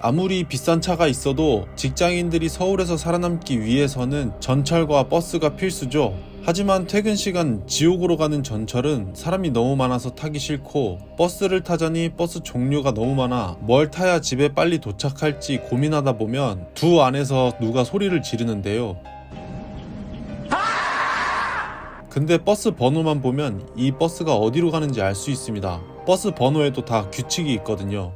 아무리 비싼 차가 있어도 직장인들이 서울에서 살아남기 위해서는 전철과 버스가 필수죠. 하지만 퇴근 시간 지옥으로 가는 전철은 사람이 너무 많아서 타기 싫고 버스를 타자니 버스 종류가 너무 많아 뭘 타야 집에 빨리 도착할지 고민하다 보면 두 안에서 누가 소리를 지르는데요. 근데 버스 번호만 보면 이 버스가 어디로 가는지 알 수 있습니다. 버스 번호에도 다 규칙이 있거든요.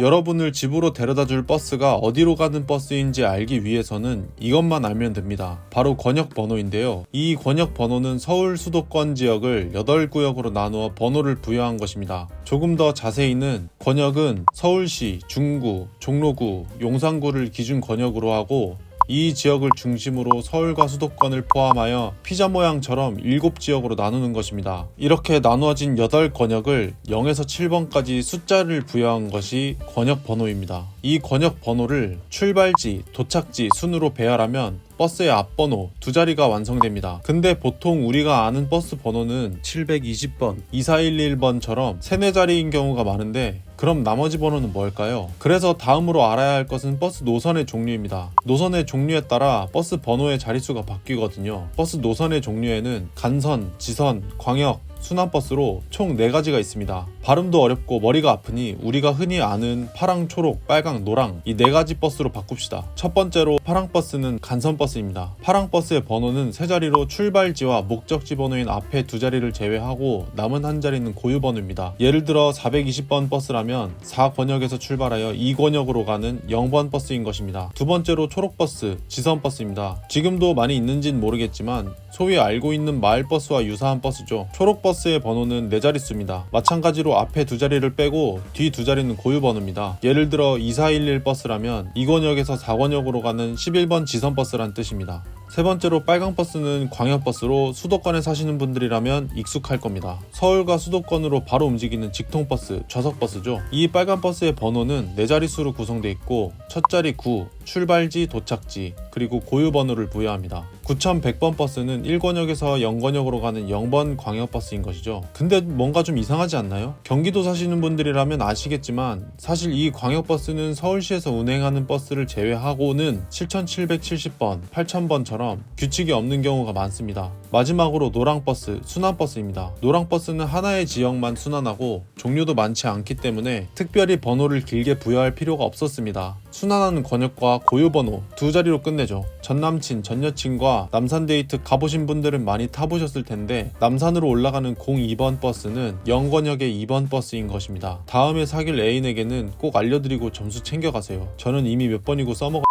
여러분을 집으로 데려다 줄 버스가 어디로 가는 버스인지 알기 위해서는 이것만 알면 됩니다. 바로 권역 번호인데요. 이 권역 번호는 서울 수도권 지역을 8구역으로 나누어 번호를 부여한 것입니다. 조금 더 자세히는 권역은 서울시, 중구, 종로구, 용산구를 기준 권역으로 하고 이 지역을 중심으로 서울과 수도권을 포함하여 피자 모양처럼 7지역으로 나누는 것입니다. 이렇게 나누어진 8권역을 0에서 7번까지 숫자를 부여한 것이 권역 번호입니다. 이 권역 번호를 출발지, 도착지 순으로 배열하면 버스의 앞번호 두 자리가 완성됩니다. 근데 보통 우리가 아는 버스 번호는 720번, 2411번처럼 세네 자리인 경우가 많은데 그럼 나머지 번호는 뭘까요? 그래서 다음으로 알아야 할 것은 버스 노선의 종류입니다. 노선의 종류에 따라 버스 번호의 자릿수가 바뀌거든요. 버스 노선의 종류에는 간선, 지선, 광역, 순환버스로 총 4가지가 있습니다. 발음도 어렵고 머리가 아프니 우리가 흔히 아는 파랑, 초록, 빨강, 노랑 이 4가지 버스로 바꿉시다. 첫 번째로 파랑버스는 간선버스입니다. 파랑버스의 번호는 세 자리로 출발지와 목적지 번호인 앞에 두 자리를 제외하고 남은 한 자리는 고유 번호입니다. 예를 들어 420번 버스라면 4권역에서 출발하여 2권역으로 가는 0번 버스인 것입니다. 두 번째로 초록버스, 지선버스입니다. 지금도 많이 있는진 모르겠지만 소위 알고 있는 마을버스와 유사한 버스죠. 초록버스 의 번호는 4자릿수입니다. 마찬가지로 앞에 두 자리를 빼고 뒤 두 자리는 고유 번호입니다. 예를 들어 2411 버스라면 2권역에서 4권역으로 가는 11번 지선 버스란 뜻입니다. 세 번째로 빨강 버스는 광역 버스로 수도권에 사시는 분들이라면 익숙할 겁니다. 서울과 수도권으로 바로 움직이는 직통 버스, 좌석 버스죠. 이 빨간 버스의 번호는 네 자릿수로 구성되어 있고 첫 자리 9, 출발지, 도착지, 그리고 고유 번호를 부여합니다. 9100번 버스는 1권역에서 0권역으로 가는 0번 광역 버스인 것이죠. 근데 뭔가 좀 이상하지 않나요? 경기도 사시는 분들이라면 아시겠지만 사실 이 광역 버스는 서울시에서 운행하는 버스를 제외하고는 7770번, 8000번처럼 규칙이 없는 경우가 많습니다. 마지막으로 노랑버스, 순환버스입니다. 노랑버스는 하나의 지역만 순환하고 종류도 많지 않기 때문에 특별히 번호를 길게 부여할 필요가 없었습니다. 순환하는 권역과 고유 번호 두 자리로 끝내죠. 전 남친, 전 여친과 남산 데이트 가보신 분들은 많이 타보셨을 텐데 남산으로 올라가는 02번 버스는 0권역의 2번 버스인 것입니다. 다음에 사귈 애인에게는 꼭 알려드리고 점수 챙겨가세요. 저는 이미 몇 번이고 써먹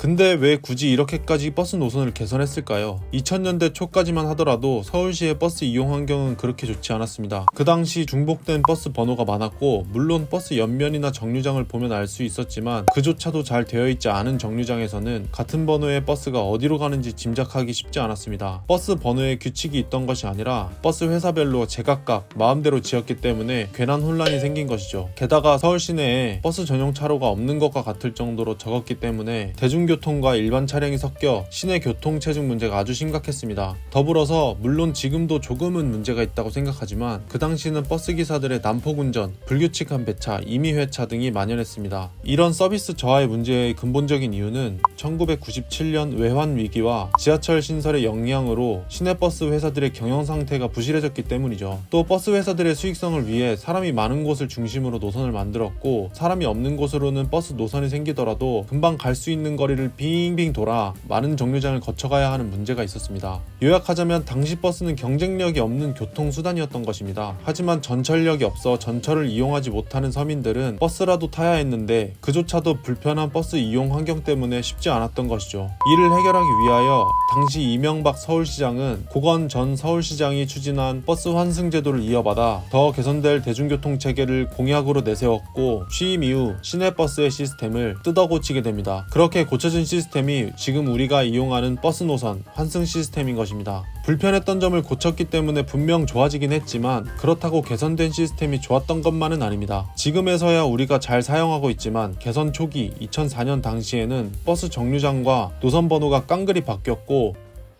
근데 왜 굳이 이렇게까지 버스 노선을 개선했을까요? 2000년대 초까지만 하더라도 서울시의 버스 이용 환경은 그렇게 좋지 않았습니다. 그 당시 중복된 버스 번호가 많았고 물론 버스 옆면이나 정류장을 보면 알 수 있었지만 그조차도 잘 되어 있지 않은 정류장에서는 같은 번호의 버스가 어디로 가는지 짐작하기 쉽지 않았습니다. 버스 번호에 규칙이 있던 것이 아니라 버스 회사별로 제각각 마음대로 지었기 때문에 괜한 혼란이 생긴 것이죠. 게다가 서울 시내에 버스 전용 차로가 없는 것과 같을 정도로 적었기 때문에 대중 교통과 일반 차량이 섞여 시내 교통 체증 문제가 아주 심각했습니다. 더불어서 물론 지금도 조금은 문제가 있다고 생각하지만 그 당시는 버스 기사들의 난폭 운전, 불규칙한 배차, 임의 회차 등이 만연했습니다. 이런 서비스 저하의 문제의 근본적인 이유는 1997년 외환 위기와 지하철 신설의 영향으로 시내버스 회사들의 경영 상태가 부실해졌기 때문이죠. 또 버스 회사들의 수익성을 위해 사람이 많은 곳을 중심으로 노선을 만들었고 사람이 없는 곳으로는 버스 노선이 생기더라도 금방 갈 수 있는 거리를 빙빙 돌아 많은 정류장을 거쳐가야 하는 문제가 있었습니다. 요약하자면 당시 버스는 경쟁력이 없는 교통수단이었던 것입니다. 하지만 전철역이 없어 전철을 이용하지 못하는 서민들은 버스라도 타야 했는데 그조차도 불편한 버스 이용 환경 때문에 쉽지 않았던 것이죠. 이를 해결하기 위하여 당시 이명박 서울시장은 고건 전 서울시장이 추진한 버스 환승 제도를 이어받아 더 개선될 대중교통 체계를 공약으로 내세웠고 취임 이후 시내버스의 시스템을 뜯어고치게 됩니다. 그렇게 고쳐 진 시스템이 지금 우리가 이용하는 버스 노선 환승 시스템인 것입니다. 불편했던 점을 고쳤기 때문에 분명 좋아지긴 했지만 그렇다고 개선된 시스템이 좋았던 것만은 아닙니다. 지금에서야 우리가 잘 사용하고 있지만 개선 초기 2004년 당시에는 버스 정류장과 노선 번호가 깡그리 바뀌었고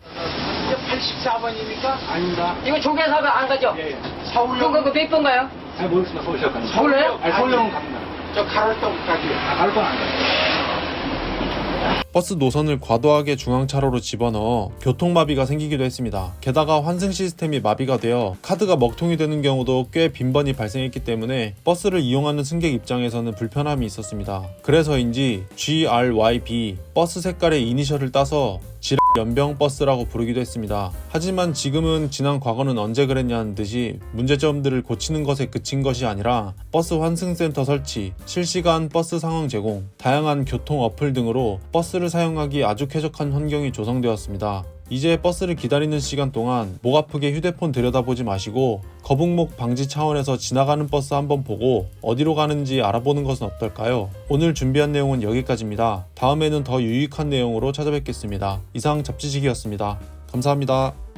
이게 84번입니까? 아닙니다. 이거 조개사가 안 가죠? 예, 예. 서울역 그거 그몇 번가요? 아니 모르겠습니다. 서울시장 갑니다. 서울에요? 아니 서울역은 갑니다. 저 가로등까지. 아, 가을 건안 가요. 버스 노선을 과도하게 중앙차로로 집어넣어 교통마비가 생기기도 했습니다. 게다가 환승 시스템이 마비가 되어 카드가 먹통이 되는 경우도 꽤 빈번히 발생했기 때문에 버스를 이용하는 승객 입장에서는 불편함이 있었습니다. 그래서인지 GRYB 버스 색깔의 이니셜을 따서 지랄 연병 버스라고 부르기도 했습니다. 하지만 지금은 지난 과거는 언제 그랬냐는 듯이 문제점들을 고치는 것에 그친 것이 아니라 버스 환승센터 설치, 실시간 버스 상황 제공, 다양한 교통 어플 등으로 버스를 사용하기 아주 쾌적한 환경이 조성되었습니다. 이제 버스를 기다리는 시간 동안 목 아프게 휴대폰 들여다보지 마시고 거북목 방지 차원에서 지나가는 버스 한번 보고 어디로 가는지 알아보는 것은 어떨까요? 오늘 준비한 내용은 여기까지입니다. 다음에는 더 유익한 내용으로 찾아뵙겠습니다. 이상 잡지식이었습니다. 감사합니다.